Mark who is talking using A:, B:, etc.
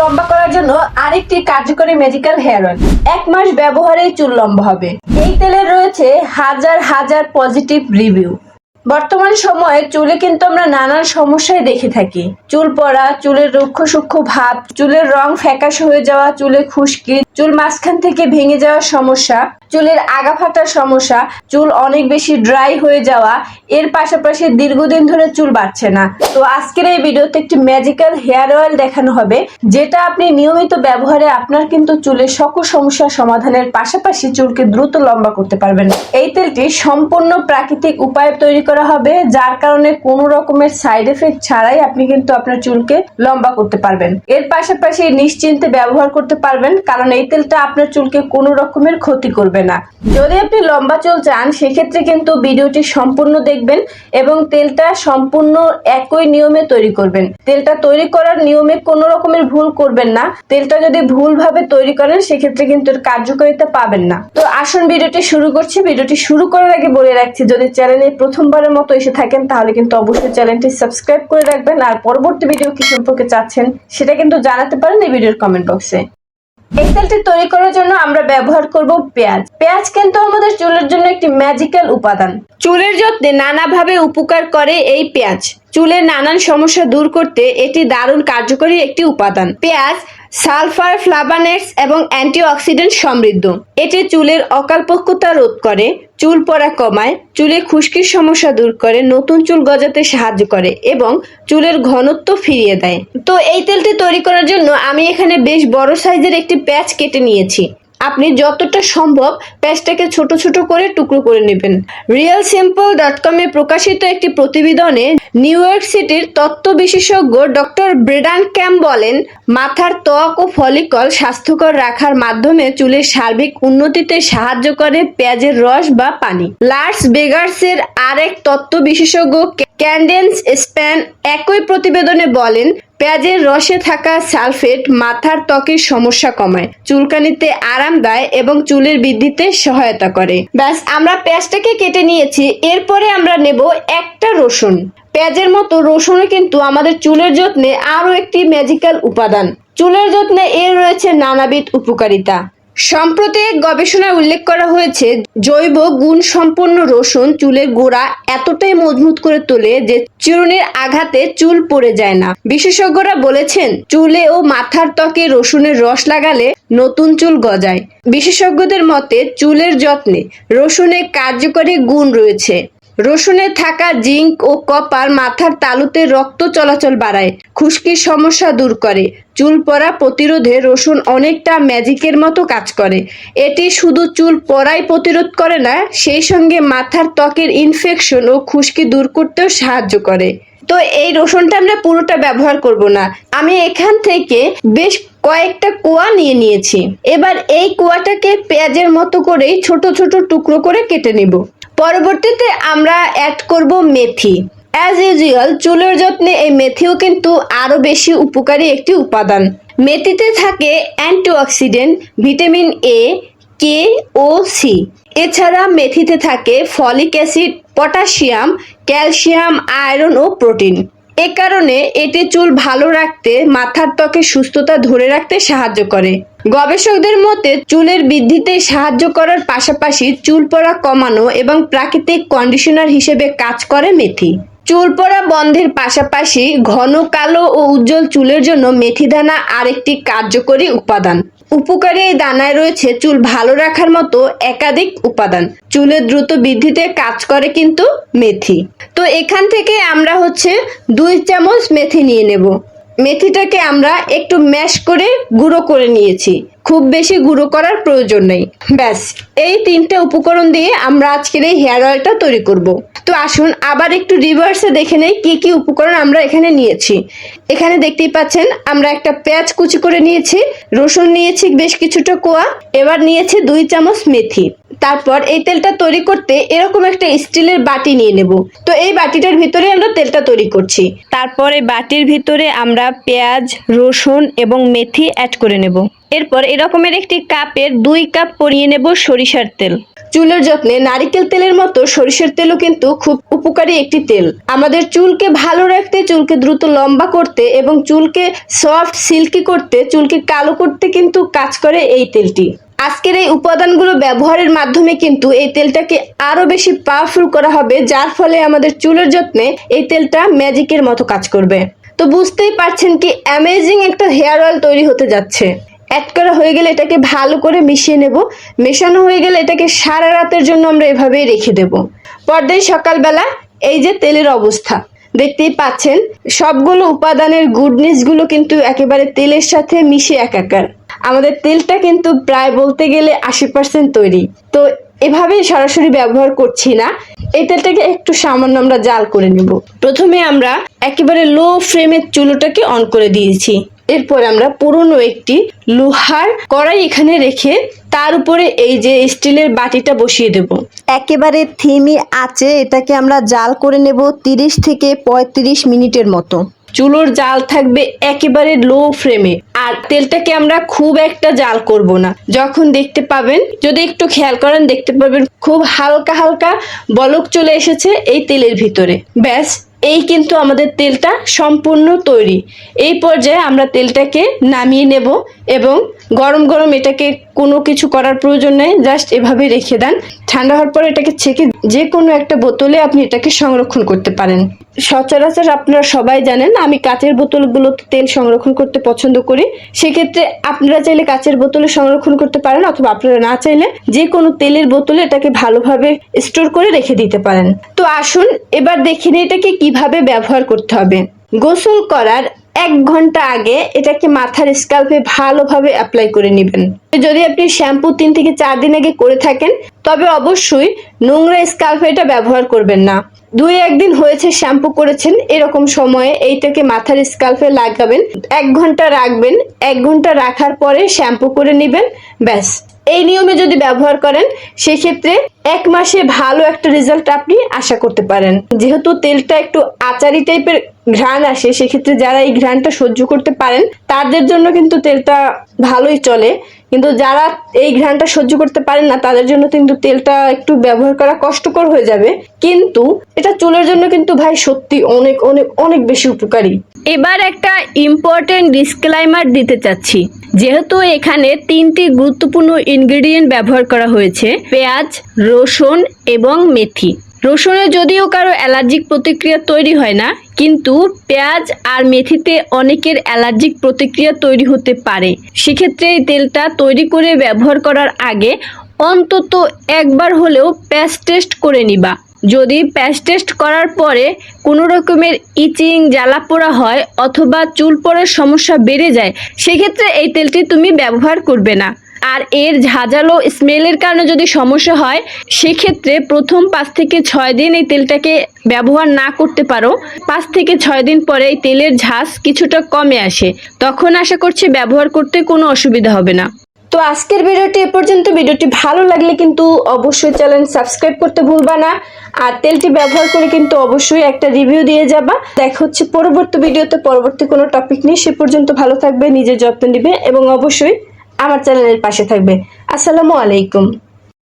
A: লম্বা করার জন্য আরেকটি কার্যকরী মেডিকেল হেয়ার অয়েল এক মাস ব্যবহারেই চুল লম্বা হবে। এই তেলের রয়েছে হাজার হাজার পজিটিভ রিভিউ বর্তমান সময়ে চুলে কিন্তু আমরা নানান সমস্যায় দেখে থাকি। চুল পড়া, চুলের রুক্ষ সূক্ষ্ম ভাব, চুলের রং ফ্যাকাশ হয়ে যাওয়া, চুলে খুশকি চুল মাঝখান থেকে ভেঙে যাওয়ার সমস্যা, চুলের আগা ফাটার সমস্যা, চুল অনেক বেশি ড্রাই হয়ে যাওয়া, এর পাশাপাশি দীর্ঘদিন ধরে চুল বাড়ছে না। তো আজকের এই ভিডিওতে একটি ম্যাজিক্যাল হেয়ার অয়েল দেখানো হবে, যেটা আপনি নিয়মিত ব্যবহারে আপনার কিন্তু চুলের সকল সমস্যার সমাধানের পাশাপাশি চুলকে দ্রুত লম্বা করতে পারবেন। এই তেলটি সম্পূর্ণ প্রাকৃতিক উপায়ে তৈরি করা হবে, যার কারণে কোনো রকমের সাইড এফেক্ট ছাড়াই আপনি কিন্তু আপনার চুলকে লম্বা করতে পারবেন। এর পাশাপাশি নিশ্চিন্তে ব্যবহার করতে পারবেন, কারণ এই তেলটা আপনার চুলকে কোনো রকমের ক্ষতি করবে না। যদি আপনি লম্বা চুল চান, সেক্ষেত্রে কিন্তু ভিডিওটি সম্পূর্ণ দেখবেন এবং তেলটা সম্পূর্ণ একই নিয়মে তৈরি করবেন। তেলটা তৈরি করার নিয়মে কোনো রকমের ভুল করবেন না। তেলটা যদি ভুলভাবে তৈরি করেন, সেক্ষেত্রে কিন্তু এর কার্যকারিতা পাবেন না। তো আসুন ভিডিওটি শুরু করছি। ভিডিওটি শুরু করার আগে বলে রাখছি, যদি চ্যানেলে প্রথমবারের মতো এসে থাকেন, তাহলে কিন্তু অবশ্যই চ্যানেলটি সাবস্ক্রাইব করে রাখবেন। আর পরবর্তী ভিডিও কি সম্পর্কে চাচ্ছেন, সেটা কিন্তু জানাতে পারেন এই ভিডিওর কমেন্ট বক্সে। এই তেলটি তৈরি করার জন্য আমরা ব্যবহার করব পেঁয়াজ। পেঁয়াজ কিন্তু আমাদের চুলের জন্য একটি ম্যাজিক্যাল উপাদান। চুলের যত্নে নানাভাবে উপকার করে এই পেঁয়াজ। চুলের নানান সমস্যা দূর করতে এটি দারুণ কার্যকরী একটি উপাদান। পেঁয়াজ সালফার ফ্লাভানেটস এবং অ্যান্টিঅক্সিডেন্ট সমৃদ্ধ। এটি চুলের অকালপক্ষতা রোধ করে, চুল পড়া কমায়, চুলে খুশকির সমস্যা দূর করে, নতুন চুল গজাতে সাহায্য করে এবং চুলের ঘনত্ব ফিরিয়ে দেয়। তো এই তেলটি তৈরি করার জন্য আমি এখানে বেশ বড় সাইজের একটি প্যাচ কেটে নিয়েছি। আপনি যতটা সম্ভব প্যাচটাকে ছোট ছোট করে টুকরো করে নেবেন। রিয়েল সিম্পল ডট কমে প্রকাশিত একটি প্রতিবেদনে নিউ ইয়র্ক সিটির তত্ত্ব বিশেষজ্ঞ ডক্টর ব্রেডান ক্যাম্প বলেন, মাথার ত্বক ও ফলিকল স্বাস্থ্যকর রাখার মাধ্যমে চুলের সার্বিক উন্নতিতে সাহায্য করে পেঁয়াজের রস বা পানি। লার্স বেগার্সের আরেক তত্ত্ব বিশেষজ্ঞ ক্যান্ডেন্স স্প্যান একই প্রতিবেদনে বলেন পেঁয়াজের রসে থাকা সালফেট মাথার ত্বকের সমস্যা কমায়, চুলকানিতে আরাম দেয় এবং চুলের বৃদ্ধিতে সহায়তা করে। ব্যাস, আমরা পেঁয়াজটাকে কেটে নিয়েছি, এরপরে আমরা নেব একটা রসুন। পেঁয়াজের মতো রসুনও কিন্তু আমাদের চুলের যত্নে আরও একটি ম্যাজিক্যাল উপাদান। চুলের যত্নে এর রয়েছে নানাবিধ উপকারিতা। সম্প্রতি গবেষণায় উল্লেখ করা হয়েছে, জৈব গুণ সম্পন্ন রসুন চুলের গোড়া এতটাই মজবুত করে তোলে যে চিরুনির আঘাতে চুল পড়ে যায় না। বিশেষজ্ঞরা বলেছেন, চুলে ও মাথার ত্বকে রসুনের রস লাগালে নতুন চুল গজায়। বিশেষজ্ঞদের মতে, চুলের যত্নে রসুনের কার্যকরী গুণ রয়েছে। রসুনে থাকা জিঙ্ক ও কপার মাথার তালুতে রক্ত চলাচল বাড়ায়, খুশকির সমস্যা দূর করে। চুল পড়া প্রতিরোধে রসুন অনেকটা ম্যাজিকের মতো কাজ করে। এটি শুধু চুল পড়াই প্রতিরোধ করে না, সেই সঙ্গে মাথার ত্বকের ইনফেকশন ও খুশকি দূর করতেও সাহায্য করে। তো এই রসুনটা আমরা পুরোটা ব্যবহার করব না। আমি এখান থেকে বেশ কয়েকটা কুয়া নিয়ে নিয়েছি। এবার এই কুয়াটাকে পেঁয়াজের মতো করেই ছোট ছোট টুকরো করে কেটে নিব। পরবর্তীতে আমরা অ্যাড করব মেথি। অ্যাজ ইউজুয়াল চুলের যত্নে এই মেথিও কিন্তু আরও বেশি উপকারী একটি উপাদান। মেথিতে থাকে অ্যান্টিঅক্সিডেন্ট, ভিটামিন এ কে ও সি এছাড়া মেথিতে থাকে folic acid, potassium, calcium, iron ও প্রোটিন। এ কারণে এটি চুল ভালো রাখতে, মাথার ত্বকের সুস্থতা ধরে রাখতে সাহায্য করে। গবেষকদের মতে, চুলের বৃদ্ধিতে সাহায্য করার পাশাপাশি চুল পড়া কমানো এবং প্রাকৃতিক কন্ডিশনার হিসেবে কাজ করে মেথি। চুল পড়া বন্ধের পাশাপাশি ঘন কালো ও উজ্জ্বল চুলের জন্য মেথি দানা আরেকটি কার্যকরী উপাদান। উপকারী এই দানায় রয়েছে চুল ভালো রাখার মতো একাধিক উপাদান। চুলের দ্রুত বৃদ্ধিতে কাজ করে কিন্তু মেথি। তো এখান থেকে আমরা হচ্ছে দুই চামচ মেথি নিয়ে নেব। মেথিটাকে আমরা একটু ম্যাশ করে গুঁড়ো করে নিয়েছি। খুব বেশি গুঁড়ো করার প্রয়োজন নেই। ব্যাস, এই তিনটে উপকরণ দিয়ে আমরা আজকের এই হেয়ার অয়েলটা তৈরি করব। তো আসুন, আবার একটু রিভার্সে দেখে নেই কি কি উপকরণ আমরা এখানে নিয়েছি। এখানে দেখতেই পাচ্ছেন, আমরা একটা পেঁয়াজ কুচি করে নিয়েছি, রসুন নিয়েছি, বেশ কিছুটা কোয়া, এবার নিয়েছি দুই চামচ মেথি। তারপর এই তেলটা তৈরি করতে এরকম একটা স্টিলের বাটি নিয়ে নেব। তো এই বাটিটার ভিতরে আমরা তেলটা তৈরি করছি। তারপর বাটির ভিতরে আমরা পেঁয়াজ, রসুন এবং মেথি অ্যাড করে নেব। এরপর এই রকমের একটি কাপের দুই কাপ পরিয়ে নেব সরিষার তেল। চুলের যত্নে নারিকেল তেলের মতো সরিষার তেলও কিন্তু খুব উপকারী একটি তেল। আমাদের চুলকে ভালো রাখতে, চুলকে দ্রুত লম্বা করতে এবং চুলকে সফট, সিল্কি করতে, চুলকে কালো করতে কিন্তু কাজ করে এই তেলটি। আজকের এই উপাদানগুলো ব্যবহারের মাধ্যমে কিন্তু এই তেলটাকে আরও বেশি পাওয়ারফুল করা হবে, যার ফলে আমাদের চুলের যত্নে এই তেলটা ম্যাজিকের মতো কাজ করবে। তো বুঝতেই পারছেন কি অ্যামেজিং একটা হেয়ার অয়েল তৈরি হতে যাচ্ছে। অ্যাড করা হয়ে গেলে এটাকে ভালো করে মিশিয়ে নেব। মেশানো হয়ে গেলে এটাকে সারা রাতের জন্য আমরা এভাবেই রেখে দেব। পরদিন সকালবেলা এই যে তেলের অবস্থা, দেখতেই পাচ্ছেন, সবগুলো উপাদানের গুডনেসগুলো কিন্তু একেবারে তেলের সাথে মিশে একাকার। আমাদের তেলটা কিন্তু প্রায় বলতে গেলে আশি পার্সেন্ট তৈরি। তো এভাবেই সরাসরি ব্যবহার করছি না। এই তেলটাকে একটু সামান্য আমরা জাল করে নিব। প্রথমে আমরা একেবারে লো ফ্লেমের চুলোটাকে অন করে দিয়েছি। এরপর আমরা পুরনো একটি লোহার কড়াই এখানে রেখে তার উপরে এই যে স্টিলের বাটিটা বসিয়ে দেব।
B: একেবারে থেমে আছে এটাকে আমরা জাল করে নেব তিরিশ থেকে পঁয়ত্রিশ মিনিটের মতো।
A: চুলোর জাল থাকবে একেবারে লো ফ্লেমে আর তেলটাকে আমরা খুব একটা জাল করব না। যখন দেখতে পাবেন যদি একটু খেয়াল করেন দেখতে পাবেন খুব হালকা হালকা বলক চলে এসেছে এই তেলের ভিতরে। ব্যাস এই কিন্তু আমাদের তেলটা সম্পূর্ণ তৈরি। এই পর্যায়ে আমরা তেলটাকে নামিয়ে নেব এবং গরম গরম এটাকে কোনো কিছু করার প্রয়োজন নেই জাস্ট এভাবে রেখে দেন। ঠান্ডা হওয়ার পর এটাকে ছেঁকে যে কোনো একটা বোতলে আপনি এটাকে সংরক্ষণ করতে পারেন। সচরাচর আপনারা সবাই জানেন, আমি কাচের বোতলগুলোতে তেল সংরক্ষণ করতে পছন্দ করি। সেক্ষেত্রে আপনারা চাইলে কাচের বোতলে সংরক্ষণ করতে পারেন, অথবা আপনারা না চাইলে যে কোনো তেলের বোতলে এটাকে ভালোভাবে স্টোর করে রেখে দিতে পারেন। তো আসুন, এবার দেখে নিই এটাকে কীভাবে ব্যবহার করতে হবে। গোসল করার এক ঘণ্টা আগে এটাকে মাথার স্কাল্পে ভালোভাবে অ্যাপ্লাই করে নেবেন। যদি আপনি শ্যাম্পু তিন থেকে চার দিন আগে করে থাকেন, তবে অবশ্যই নোংরা স্কাল্পে এটা ব্যবহার করবেন না। দুই একদিন হয়েছে শ্যাম্পু করেছেন, এরকম সময়ে এইটাকে মাথার স্কাল্পে লাগাবেন। এক ঘণ্টা রাখবেন, এক ঘণ্টা রাখার পরে শ্যাম্পু করে নেবেন, ব্যাস। এই নিয়মে যদি ব্যবহার করেন, সেক্ষেত্রে এক মাসে ভালো একটা রেজাল্ট আপনি আশা করতে পারেন। যেহেতু তেলটা একটু আচারি টাইপের ঘ্রাণ আসে, সেক্ষেত্রে যারা এই ঘ্রাণটা সহ্য করতে পারেন, তাদের জন্য কিন্তু তেলটা ভালোই চলে। কিন্তু যারা এই ঘ্রাণটা সহ্য করতে পারেন না, তাদের জন্য কিন্তু তেলটা একটু ব্যবহার করা কষ্টকর হয়ে যাবে। কিন্তু এটা চুলের জন্য কিন্তু ভাই সত্যি অনেক অনেক অনেক বেশি উপকারী। এবার একটা ইম্পর্টেন্ট ডিসক্লাইমার দিতে চাচ্ছি। যেহেতু এখানে তিনটি গুরুত্বপূর্ণ ইনগ্রেডিয়েন্ট ব্যবহার করা হয়েছে, পেঁয়াজ, রসুন এবং মেথি। রসুনে যদিও কারও অ্যালার্জিক প্রতিক্রিয়া তৈরি হয় না, কিন্তু পেঁয়াজ আর মেথিতে অনেকের অ্যালার্জিক প্রতিক্রিয়া তৈরি হতে পারে। সেক্ষেত্রে এই তেলটা তৈরি করে ব্যবহার করার আগে অন্তত একবার হলেও প্যাচ টেস্ট করে নিবা। যদি প্যাচ টেস্ট করার পরে কোনো রকমের ইচিং জ্বালা পোড়া হয় অথবা চুল পড়ার সমস্যা বেড়ে যায়, সেক্ষেত্রে এই তেলটি তুমি ব্যবহার করবে না। আর এর ঝাঁঝালো স্মেলের কারণে যদি সমস্যা হয়, সেক্ষেত্রে প্রথম পাঁচ থেকে ছয় দিন এই তেলটাকে ব্যবহার না করতে পারো। পাঁচ থেকে ছয় দিন পরে এই তেলের ঝাঁজ কিছুটা কমে আসে। তখন আশা করছি ব্যবহার করতে কোনো অসুবিধা হবে না। তো আজকের ভিডিওটি এ পর্যন্ত। ভিডিওটি ভালো লাগলে কিন্তু অবশ্যই চ্যানেল সাবস্ক্রাইব করতে ভুলবা না। আর তেলটি ব্যবহার করে কিন্তু অবশ্যই একটা রিভিউ দিয়ে যাবা। দেখা হচ্ছে পরবর্তী ভিডিওতে। পরবর্তী কোনো টপিক নিয়ে সে পর্যন্ত ভালো থাকবে, নিজের যত্ন নিবে এবং অবশ্যই আমার চ্যানেলের পাশে থাকবে। আসসালামু আলাইকুম।